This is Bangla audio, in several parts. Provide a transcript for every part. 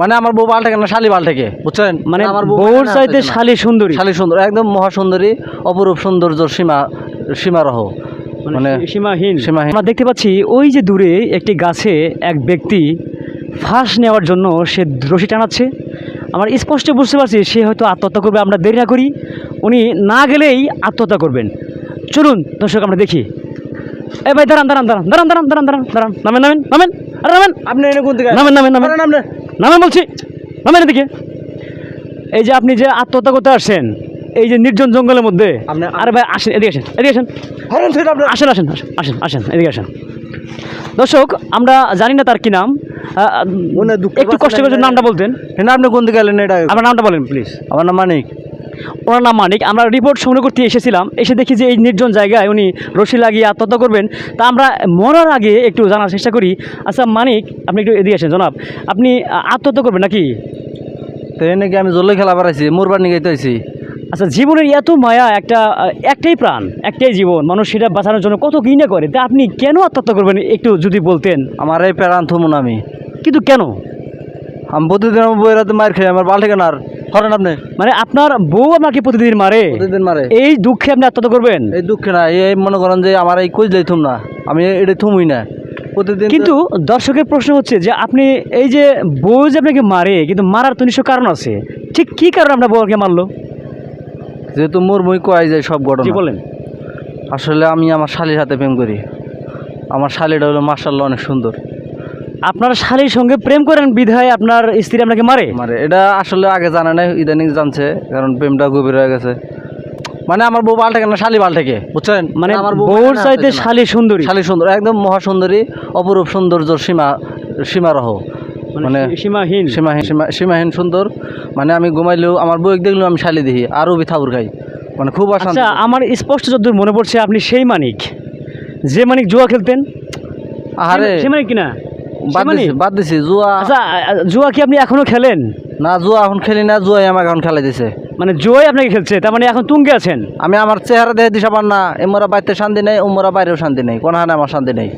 মানে আমার বউ বাল থেকে না শালি বাল থেকে বুঝছেন? মানে আমার বউর চাইতে। শালি সুন্দরী। শালি সুন্দর একদম মহা সুন্দরী অপরূপ সৌন্দর্য সীমা সীমারহ। মানে মানে সীমাহীন। সীমাহীন। আমরা দেখতে পাচ্ছি ওই যে দূরে একটি গাছে এক ব্যক্তি ফাঁস নেওয়ার জন্য সে রশি টানাচ্ছে। আমার স্পষ্ট বুঝতে পারছি সে হয়তো আত্মহত্যা করবে আমরা দেরি না করি। উনি না গেলেই আত্মহত্যা করবেন। চলুন দর্শক আমরা দেখি। এ ভাই দাঁড়ান দাঁড়ান দাঁড়ান দাঁড়ান দাঁড়ান দাঁড়ান দাঁড়ান দাঁড়ান নামেন নামেন নামেন। আরে নামেন। আপনি এনে কোন থেকে নামেন নামেন নামেন। নামনে। নামেন বলছি। নামেন এদিকে। এই যে আপনি যে আত্মহত্যা করতে আসছেন এই যে নির্জন জঙ্গলের মধ্যে আপনি- আরে ভাই আসেন এদিকে আসেন এদিকে আসেন। আসেন আসেন আসেন আসেন আসেন এদিকে আসেন। দর্শক আমরা জানি না তার কি নাম। মনে একটু কষ্ট করে নামটা বলতেন। না আপনি কোন দিকে এলেন এটা আপনার নামটা বলেন প্লিজ আমার নাম মানিক। ওনার নাম মানিক। আমরা রিপোর্ট সংগ্রহ করতে এসেছিলাম। এসে দেখি যে এই নির্জন জায়গায় উনি রশি লাগিয়ে আত্মহত্যা করবেন। তা আমরা মরার আগে একটু জানার চেষ্টা করি। আচ্ছা মানিক আপনি একটু এদিকে আসেন জনাব। আপনি আত্মহত্যা করবেন নাকি? তো এনে কি আমি জলে খেলা বাড়াইছি মোরবার নিয়ে আইছি। আচ্ছা জীবনের এত মায়া একটা একটাই প্রাণ একটাই জীবন মানুষ সেটা বাঁচানোর জন্য কত কি না করে। তা আপনি কেন আত্মহত্যা করবেন একটু যদি বলতেন? আমার এই প্যারান থমুন আমি। কিন্তু কেন? আমি প্রতিদিন আমার বইয়ের হাতে মার খাই আমার বাল আর। করেন আপনি। মানে আপনার বউ আপনাকে প্রতিদিন মারে। প্রতিদিন মারে। এই দুঃখে আপনি আত্মহত্যা করবেন? এই দুঃখে না এই মনে করেন যে আমার এই কইলেই থুম না। আমি এটা থুমুই না। প্রতিদিন কিন্তু দর্শকের প্রশ্ন হচ্ছে যে আপনি এই যে বউ যে আপনাকে মারে কিন্তু মারার তো নিশ্চয় কারণ আছে। ঠিক কি কারণে আপনার বউকে মারলো? যেহেতু মোর মই কয় যায় সব ঘটনা। বলেন। আসলে আমি আমার শালির হাতে প্রেম করি। আমার শালিটা হলো মার্শাল্লাহ অনেক সুন্দর। আপনার শালীর সঙ্গে প্রেম করেন বিধায় আপনার স্ত্রী আপনাকে মারে? মানে এটা আসলে আগে জানে না ইদানিং জানছে কারণ প্রেমটা গভীর হয়ে গেছে। মানে আমার বউ বাল থেকে না শালি বাল থেকে বুঝছেন? মানে আমার বউর চাইতে শালি সুন্দরী। শালি সুন্দর একদম মহা সুন্দরী অপরূপ সৌন্দর্য সীমা সীমারহ। মানে মানে সীমাহীন। সীমাহীন সীমা- সীমাহীন সুন্দর। মানে আমি ঘুমাইলেও আমার বউ দেখলেও আমি শালি দেখি আরও বিথাউর খাই মানে খুব আচ্ছা আমার স্পষ্ট যদ্দূর মনে পড়ছে আপনি সেই মানিক। যে মানিক জুয়া খেলতেন? আরে সে মানিক কিনা? বাদ দিছি বাদ দিছি জুয়া আচ্ছা জুয়া কি আপনি এখনও খেলেন? না জুয়া এখন খেলি না জুয়াই আমাকে এখন খেলাই দিছে। মানে জুয়াই আপনাকে খেলছে তার মানে এখন তুঙ্গে আছেন? আমি আমার চেহারা দেখে দিশা পার না এমরা বাড়িতে শান্তি নেই ওমরা বাইরেও শান্তি নেই কোনো হানে আমার শান্তি নেই।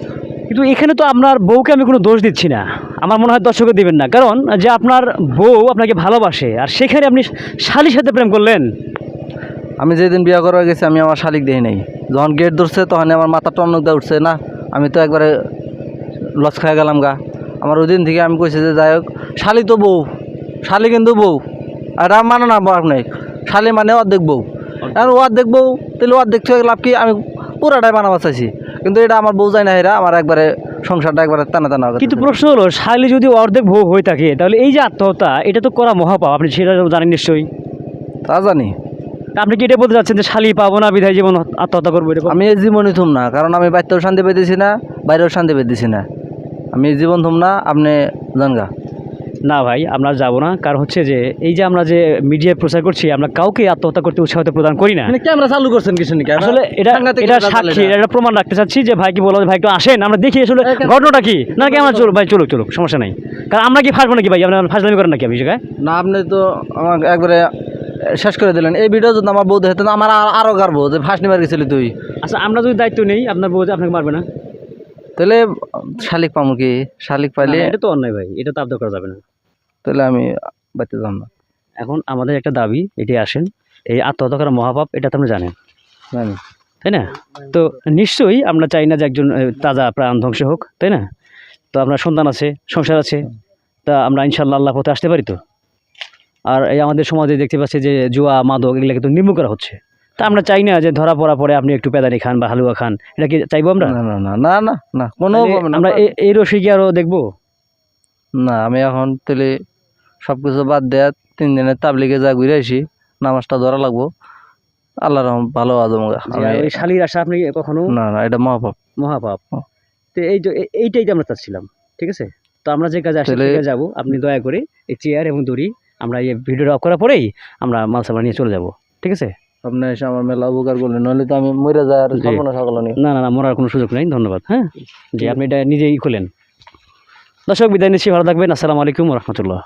কিন্তু এখানে তো আপনার বউকে আমি কোনো দোষ দিচ্ছি না আমার মনে হয় দর্শকে দিবেন না কারণ যে আপনার বউ আপনাকে ভালোবাসে আর সেখানে আপনি শালির সাথে প্রেম করলেন। আমি যেদিন বিয়ে করা গেছি আমি আমার শালিক দেখি নাই। যখন গেট ধরছে তখন আমার মাথা টনক দিয়ে উঠছে না আমি তো একবারে লস খাই গেলাম গা। আমার ওই দিন থেকে আমি কইছি যে যাই হোক শালি তো বউ শালি কিন্তু বউ আর মানে না আপনি শালি মানে অর্ধেক বউ আর অর্ধেক বউ তাহলে অর্ধেক থেকে লাভ কি আমি পুরাটাই বানাবার চাইছি। কিন্তু এটা আমার বউ যায় না এরা আমার একবারে সংসারটা একবারে টানা টানা কিন্তু প্রশ্ন হলো শালি যদি অর্ধেক বউ হয়ে থাকে তাহলে এই যে আত্মহত্যা এটা তো করা মহাপাপ আপনি সেটা জানেন নিশ্চয়ই তা জানি। আপনি কি এটা বলতে চাচ্ছেন যে শালি পাবো না বিধায় জীবন আত্মহত্যা করব আমি এই জীবনই থুম না কারণ আমি বাড়িতেও শান্তি পেতেছি না বাইরেও শান্তি পেতেছি না। আমি জীবন থুম না আপনি জানগা না ভাই আমরা যাব না। কারণ হচ্ছে যে এই যে আমরা যে মিডিয়ায় প্রচার করছি আমরা কাউকে আত্মহত্যা করতে উৎসাহিত প্রদান করি না। ক্যামেরা চালু করছেন কিছু নাকি? আসলে এটা এটা সাক্ষী এটা প্রমাণ রাখতে চাচ্ছি যে ভাই কি বলো ভাই একটু আসেন। আমরা দেখি আসলে ঘটনাটা কি? না কি আমরা চলো ভাই চলো চলুক সমস্যা নাই। কারণ আমরা কি ফাঁসবো নাকি ভাই? আপনার ফাঁসলামি করেন নাকি আপনি না আপনি তো আমাকে একবারে শেষ করে দিলেন। এই ভিডিও যদি আমার বউ দেখতেন আমার আর- আরও গারবো যে ফাঁস নিবার গেছিলি তুই। আচ্ছা আমরা যদি দায়িত্ব নেই আপনার বউ আপনাকে মারবে না? তাহলে শালিক পামু কি? শালিক পাইলে এটা তো অন্যায় ভাই এটা তো আবদার করা যাবে না। তাহলে আমি বাড়িতে যাম না। এখন আমাদের একটা দাবি এটি আসেন এই আত্মহত্যা করা মহাপাপ এটা তো আপনি জানেন। জানি। তাই না? তো নিশ্চয়ই আমরা চাই না যে একজন তাজা প্রাণ ধ্বংস হোক তাই না? তো আপনার সন্তান আছে সংসার আছে তা আমরা ইনশাল্লাহ আল্লাহ পথে আসতে পারি তো। আর এই আমাদের সমাজে দেখতে পাচ্ছি যে জুয়া মাদক এগুলোকে তো নির্মূল করা হচ্ছে। তা আমরা চাই না যে ধরা পড়া পরে আপনি একটু পেদানি খান বা হালুয়া খান। এটা কি চাইব আমরা? না না না না না না কোনো আমরা এই রসি কি আরও দেখব? না আমি এখন তাহলে সব কিছু বাদ দেয়া তিন দিনের তাবলিগে যা ঘুরে আসি নামাজটা ধরা লাগবো। আল্লাহ রহম ভালো আজম যে শালির আশা আপনি কখনো? না না এটা মহাপাপ। মহাপাপ। তো এই যে এইটাই তো আমরা চাচ্ছিলাম ঠিক আছে? তো আমরা যে কাজে আসলে যাব। আপনি দয়া করে এই চেয়ার এবং দড়ি আমরা এই ভিডিওটা অফ করার পরেই আমরা মাল সামলা নিয়ে চলে যাব ঠিক আছে? আপনি এসে আমার মেলা উপকার করলেন নইলে তো আমি মরে যাওয়ার সকাল সর্বনা সকল নেই না না না মরার কোনো সুযোগ নেই ধন্যবাদ হ্যাঁ? যে আপনি এটা নিজেই খুলেন দর্শক বিদায় নিচ্ছি ভালো থাকবেন আসসালামু আলাইকুম রহমতুল্লাহ।